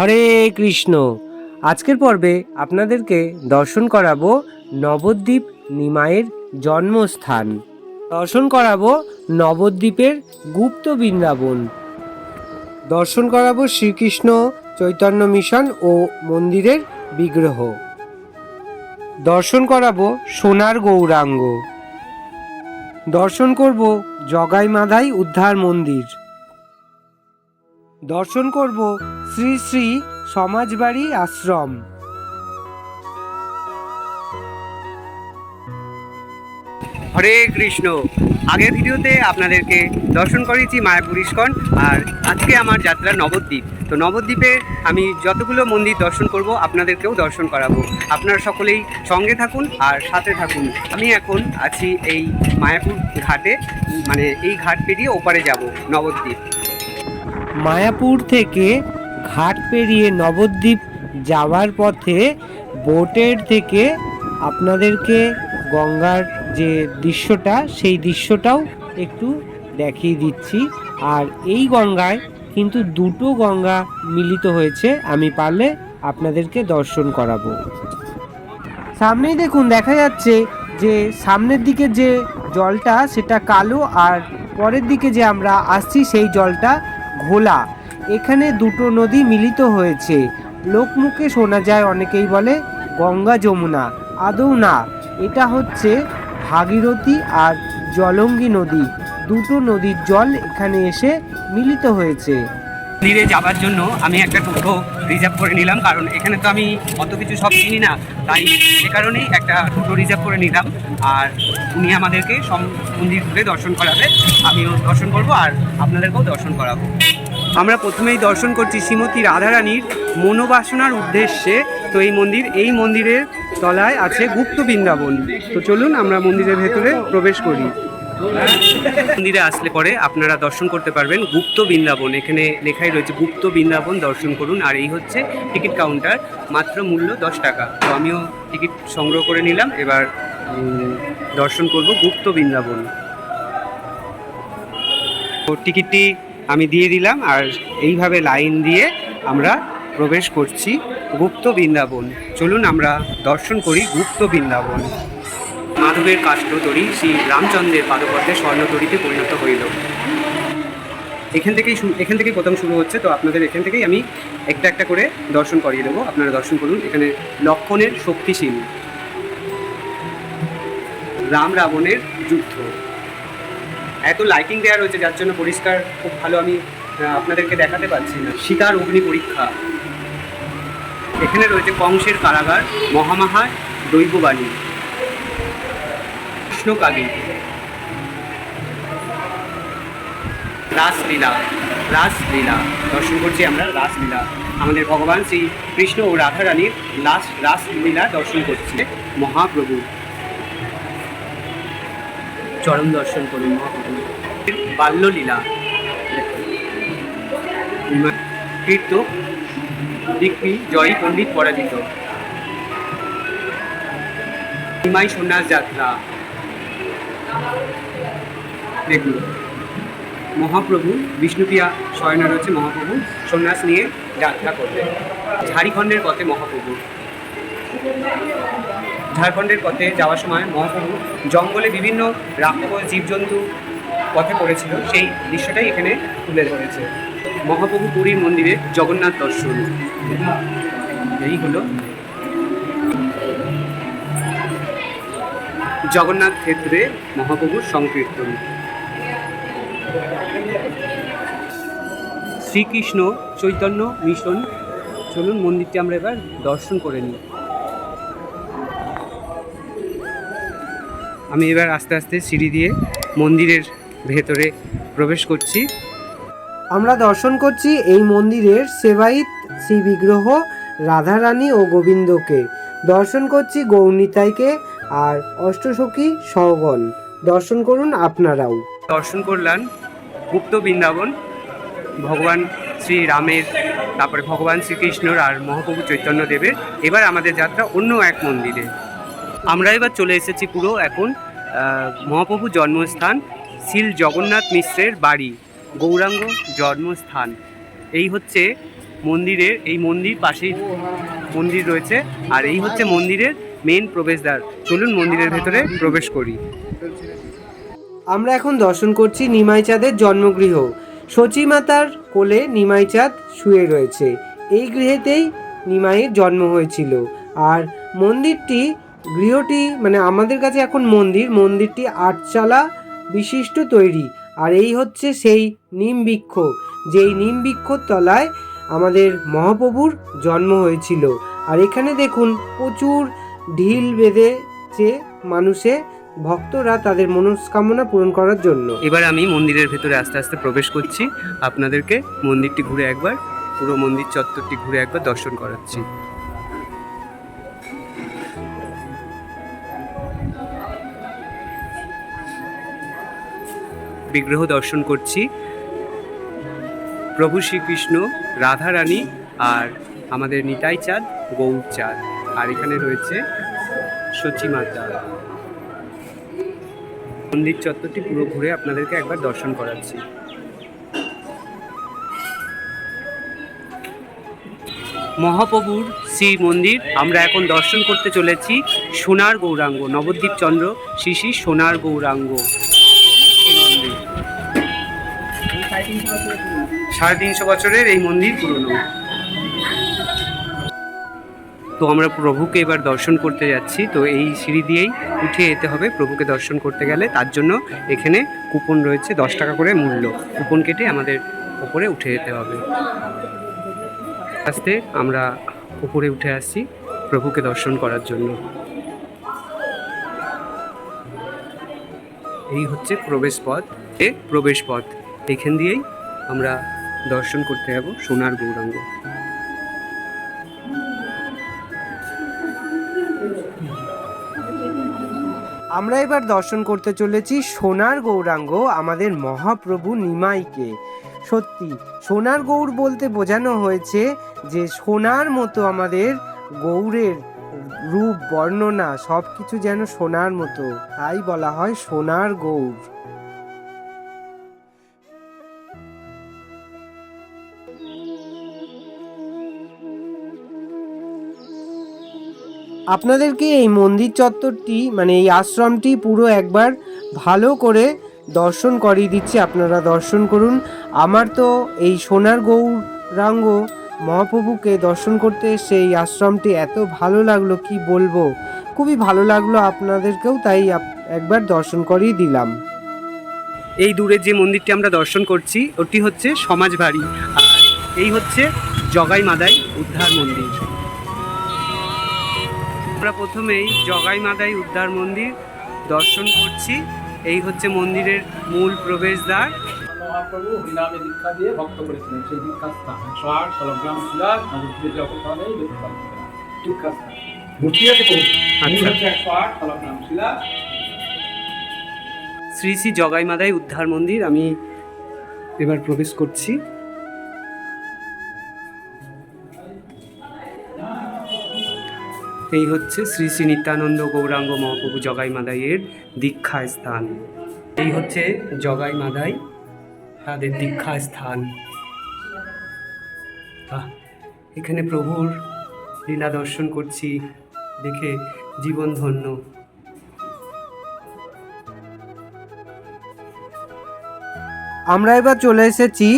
হরে কৃষ্ণ। আজকের পর্বে আপনাদেরকে দর্শন করাবো নবদ্বীপ নিমায়ের জন্মস্থান। দর্শন করাবো নবদ্বীপের গুপ্ত বৃন্দাবন। দর্শন করাবো শ্রীকৃষ্ণ চৈতন্য মিশন ও মন্দিরের বিগ্রহ। দর্শন করাবো সোনার গৌরাঙ্গ। দর্শন করব জগাই মাধাই উদ্ধার মন্দির। দর্শন করব শ্রী শ্রী সমাজবাড়ি আশ্রম। হরে কৃষ্ণ। আগের ভিডিওতে আপনাদেরকে দর্শন করেছি মায়াপুর ইস্কন আর আজকে আমার যাত্রা নবদ্বীপ। তো নবদ্বীপে আমি যতগুলো মন্দির দর্শন করব আপনাদেরকেও দর্শন করাবো। আপনারা সকলেই সঙ্গে থাকুন আর সাথে থাকুন। আমি এখন আছি এই মায়াপুর ঘাটে মানে এই ঘাট পেরিয়ে ওপারে যাব নবদ্বীপ। মায়াপুর থেকে ঘাট পেরিয়ে নবদ্বীপ যাওয়ার পথে বোটের থেকে আপনাদেরকে গঙ্গার যে দৃশ্যটা, সেই দৃশ্যটাও একটু দেখিয়ে দিচ্ছি। আর এই গঙ্গায় কিন্তু দুটো গঙ্গা মিলিত হয়েছে, আমি পারলে আপনাদেরকে দর্শন করাবো। সামনেই দেখুন, দেখা যাচ্ছে যে সামনের দিকে যে জলটা, সেটা কালো, আর পরের দিকে যে আমরা আসছি, সেই জলটা ঘোলা। এখানে দুটো নদী মিলিত হয়েছে। লোকমুখে শোনা যায়, অনেকেই বলে, গঙ্গা যমুনা। আদৌ না, এটা হচ্ছে ভাগীরথী আর জলঙ্গি নদী। দুটো নদীর জল এখানে এসে মিলিত হয়েছে। মন্দিরে যাবার জন্য আমি একটা টোটো রিজার্ভ করে নিলাম, কারণ এখানে তো আমি অত কিছু সব চিনি না। তাই সে কারণেই একটা টোটো রিজার্ভ করে নিলাম। আর উনি আমাদেরকে সব মন্দির ঘুরে দর্শন করাবে। আমিও দর্শন করব আর আপনাদেরকেও দর্শন করাবো। আমরা প্রথমেই দর্শন করছি শ্রীমতী রাধারানীর মনোবাসনার উদ্দেশ্যে। তো এই মন্দির, এই মন্দিরের তলায় আছে গুপ্ত বৃন্দাবন। তো চলুন আমরা মন্দিরের ভেতরে প্রবেশ করি। মন্দিরে আসলে পরে আপনারা দর্শন করতে পারবেন গুপ্ত বৃন্দাবন। এখানে লেখাই রয়েছে গুপ্ত বৃন্দাবন দর্শন করুন, আর এই হচ্ছে টিকিট কাউন্টার, মাত্র মূল্য দশ টাকা। তো আমিও টিকিট সংগ্রহ করে নিলাম, এবার দর্শন করব গুপ্ত বৃন্দাবন। টিকিটটি আমি দিয়ে দিলাম আর এইভাবে লাইন দিয়ে আমরা প্রবেশ করছি গুপ্ত বৃন্দাবন। চলুন আমরা দর্শন করি গুপ্ত বৃন্দাবন। মাধবের কাষ্ঠতরী শ্রী রামচন্দ্রের পাদপদ্মে স্বর্ণতরীতে পরিণত হইল। এখান থেকেই এখান থেকেই প্রথম শুরু হচ্ছে। তো আপনাদের এখান থেকেই আমি একটা একটা করে দর্শন করিয়ে দেবো। আপনারা দর্শন করুন। এখানে লক্ষণের শক্তিশীল রাম রাবণের যুদ্ধ। এত লাইটিং দেওয়া রয়েছে, যার জন্য পরিষ্কার খুব ভালো আমি আপনাদেরকে দেখাতে পারছি না। সীতার অগ্নি পরীক্ষা। এখানে রয়েছে কংসের কারাগার, মহামাহা দৈববাণী। কৃষ্ণকালী রাসলীলা রাসলীলা। দর্শন করছি আমরা, রাসলীলা। আমাদের ভগবান শ্রী কৃষ্ণ ও রাধা রানীর লাস রাসলীলা দর্শন করছে মহাপ্রভু। চরম দর্শন করুন মহাপ্রভু বাল্যলীলা। কীর্ত বিক্রি জয়ী পণ্ডিত পরাজিত। হিমাই সন্ন্যাস যাত্রা। দেখুন। মহাপ্রভু, বিষ্ণুপ্রিয়া শয়না রয়েছে মহাপ্রভু, সন্ন্যাস নিয়ে যাত্রা করবে ঝাড়িখণ্ডের পথে মহাপ্রভু। ঝাড়খণ্ডের পথে যাওয়ার সময় মহাপ্রভু জঙ্গলে বিভিন্ন রাক্ষস, জীবজন্তু পথে পড়েছিল। সেই দৃশ্যটাই এখানে তুলে ধরেছে। মহাপ্রভু পুরীর মন্দিরে জগন্নাথ দর্শন। এই হলো জগন্নাথ ক্ষেত্রে মহাপ্রভুর সংকীর্তন। শ্রীকৃষ্ণ চৈতন্য মিশন। চলুন মন্দিরটি আমরা এবার দর্শন করে নিই। আমি এবার আস্তে আস্তে সিঁড়ি দিয়ে মন্দিরের ভেতরে প্রবেশ করছি। আমরা দর্শন করছি এই মন্দিরের সেবাইত শ্রী বিগ্রহ রাধারানী ও গোবিন্দকে। দর্শন করছি গৌরনীতাইকে আর অষ্টসখী সহগণ দর্শন করুন আপনারাও। দর্শন করলাম গুপ্ত বৃন্দাবন ভগবান শ্রী রামের তারপরে ভগবান শ্রীকৃষ্ণর আর মহাপ্রভু চৈতন্য দেবের এবার আমাদের যাত্রা অন্য এক মন্দিরে। আমরা এবার চলে এসেছি পুরো এখন আহ, মহাপ্রভু জন্মস্থান শিল জগন্নাথ মিশ্রের বাড়ি গৌরাঙ্গ জন্মস্থান। এই হচ্ছে মন্দিরের এই মন্দির পাশেই মন্দির রয়েছে আর এই হচ্ছে মন্দিরের মেন প্রবেশদ্বার। চলুন মন্দিরের ভেতরে প্রবেশ করি। আমরা এখন দর্শন করছি নিমাই চাঁদের জন্মগৃহ। সচী মাতার কোলে নিমাই চাঁদ শুয়ে রয়েছে। এই গৃহেতেই নিমাইয়ের জন্ম হয়েছিল। আর মন্দিরটি গৃহটি মানে আমাদের কাছে এখন মন্দির। মন্দিরটি আটচালা বিশিষ্ট তৈরি। আর এই হচ্ছে সেই নিম বৃক্ষ। যেই নিম বৃক্ষর তলায় আমাদের মহাপ্রভুর জন্ম হয়েছিল। আর এখানে দেখুন, প্রচুর ঢিল বেঁধে বেঁধেছে মানুষে, ভক্তরা তাদের মনস্কামনা পূরণ করার জন্য। এবার আমি মন্দিরের ভেতরে আস্তে আস্তে প্রবেশ করছি। আপনাদেরকে মন্দিরটি ঘুরে একবার, পুরো মন্দির চত্বরটি ঘুরে একবার দর্শন করাচ্ছি। বিগ্রহ দর্শন করছি। প্রভু শ্রীকৃষ্ণ রাধা রানী আর আমাদের নিতাই চাঁদ, গৌর চাঁদ। আর এখানে রয়েছে সচী মাতা। মন্দির চত্বরটি পুরো ঘুরে আপনাদেরকে একবার দর্শন করাচ্ছি। মহাপ্রভুর শ্রী মন্দির আমরা এখন দর্শন করতে চলেছি সোনার গৌরাঙ্গ নবদ্বীপ চন্দ্র শ্রী শ্রী সোনার গৌরাঙ্গ। সাড়ে তিনশো বছরের এই মন্দির পুরনো। তো আমরা প্রভুকে এবার দর্শন করতে যাচ্ছি। তো এই সিঁড়ি দিয়েই উঠে যেতে হবে। প্রভুকে দর্শন করতে গেলে তার জন্য এখানে কুপন রয়েছে, দশ টাকা করে মূল্য। কুপন কেটে আমাদের ওপরে উঠে যেতে হবে। আস্তে আমরা উপরে উঠে আসছি প্রভুকে দর্শন করার জন্য। এই হচ্ছে প্রবেশ পথ। এ প্রবেশ পথ। এখান দিয়েই আমরা দর্শন করতে যাব সোনার গৌরাঙ্গ। আমরা এবার দর্শন করতে চলেছি সোনার গৌরাঙ্গ, আমাদের মহাপ্রভু নিমাইকে। সত্যি, সোনার গৌর বলতে বোঝানো হয়েছে যে সোনার মতো আমাদের গৌরের রূপ, বর্ণনা সব কিছু যেন সোনার মতো। তাই বলা হয় সোনার গৌর। আপনাদেরকে এই মন্দির চত্বরটি মানে এই আশ্রমটি পুরো একবার ভালো করে দর্শন করিয়ে দিচ্ছি। আপনারা দর্শন করুন। আমার তো এই সোনার গৌরাঙ্গ মহাপ্রভুকে দর্শন করতে এসে এই আশ্রমটি এত ভালো লাগল, কি বলব? খুবই ভালো লাগল আপনাদেরকেও, তাই একবার দর্শন করিয়ে দিলাম। এই দূরে যে মন্দিরটি আমরা দর্শন করছি, ওটি হচ্ছে সমাজ বাড়ি আর এই হচ্ছে জগাই মাদাই উদ্ধার মন্দির। আমরা প্রথমেই জগাই মাদাই উদ্ধার মন্দির দর্শন করছি। এই হচ্ছে মন্দিরের মূল প্রবেশদ্বার। মহাপ্রভু হরিনামে দীক্ষা দিয়ে ভক্ত করেছিলেন। সেই দীক্ষা স্থান একশো আট সলগ্রাম শিলা মূর্তি আছে একশো আট শ্রী শ্রী জগাই মাদাই উদ্ধার মন্দির আমি এবার প্রবেশ করছি। এই হচ্ছে শ্রী শ্রী নিত্যানন্দ গৌরাঙ্গ মহাপ্রভু জগাই মাদাইয়ের দীক্ষা স্থান এই হচ্ছে জগাই মাদাই তাদের দীক্ষা স্থান এখানে প্রভুর লীলা দর্শন করছি, দেখে জীবন ধন্য। আমরা এবার চলে এসেছি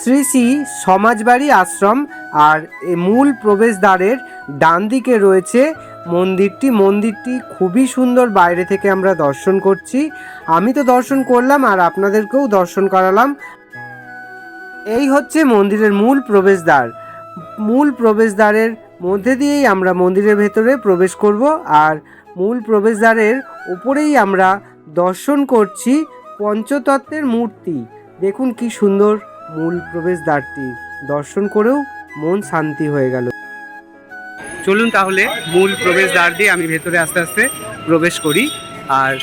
শ্রী শ্রী সমাজবাড়ি আশ্রম আর মূল প্রবেশদ্বারের ডান দিকে রয়েছে মন্দিরটি মন্দিরটি খুবই সুন্দর। বাইরে থেকে আমরা দর্শন করছি। আমি তো দর্শন করলাম আর আপনাদেরকেও দর্শন করালাম। এই হচ্ছে মন্দিরের মূল প্রবেশদ্বার। মূল প্রবেশদ্বারের মধ্যে দিয়েই আমরা মন্দিরের ভেতরে প্রবেশ করব আর মূল প্রবেশদ্বারের উপরেই আমরা দর্শন করছি পঞ্চতত্ত্বের মূর্তি। দেখুন কি সুন্দর মূল প্রবেশদ্বারটি। দর্শন করেও মন শান্তি হয়ে গেল। চলুন তাহলে মূল প্রবেশদ্বার দিয়ে আমি ভেতরে আস্তে আস্তে প্রবেশ করি আর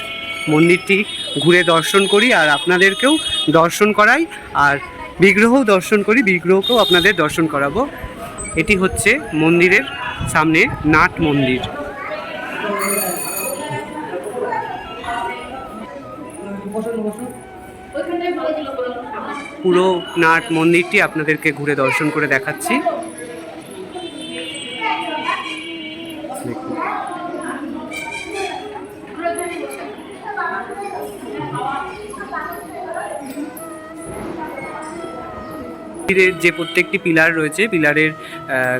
মন্দিরটি ঘুরে দর্শন করি আর আপনাদেরকেও দর্শন করাই আর বিগ্রহও দর্শন করি, বিগ্রহকেও আপনাদের দর্শন করাবো। এটি হচ্ছে মন্দিরের সামনে নাট মন্দির। পুরো নাট মন্দিরটি আপনাদেরকে ঘুরে দর্শন করে দেখাচ্ছি। মন্দিরের যে প্রত্যেকটি পিলার রয়েছে, পিলারের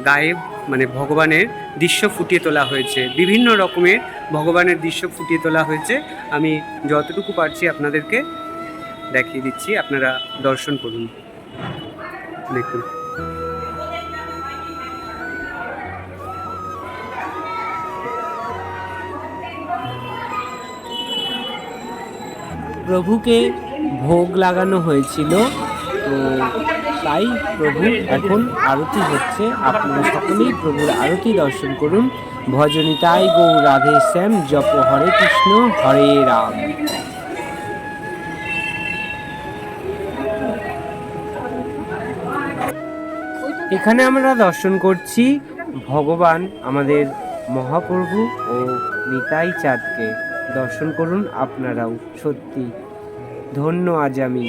গায়ে মানে ভগবানের দৃশ্য ফুটিয়ে তোলা হয়েছে। বিভিন্ন রকমের ভগবানের দৃশ্য ফুটিয়ে তোলা হয়েছে। আমি যতটুকু পারছি আপনাদেরকে দেখিয়ে দিচ্ছি। আপনারা দর্শন করুন। দেখুন। প্রভুকে ভোগ লাগানো হয়েছিল। তাই প্রভু এখন আরতি হচ্ছে। আপনারা সকলেই প্রভুর আরতি দর্শন করুন। ভজনিতাই গৌ রাধে শ্যাম, জপ হরে কৃষ্ণ, হরে রাম। এখানে আমরা দর্শন করছি ভগবান আমাদের মহাপ্রভু ও নিতাই চাঁদকে। দর্শন করুন আপনারাও। সত্যি, ধন্য আজ আমি।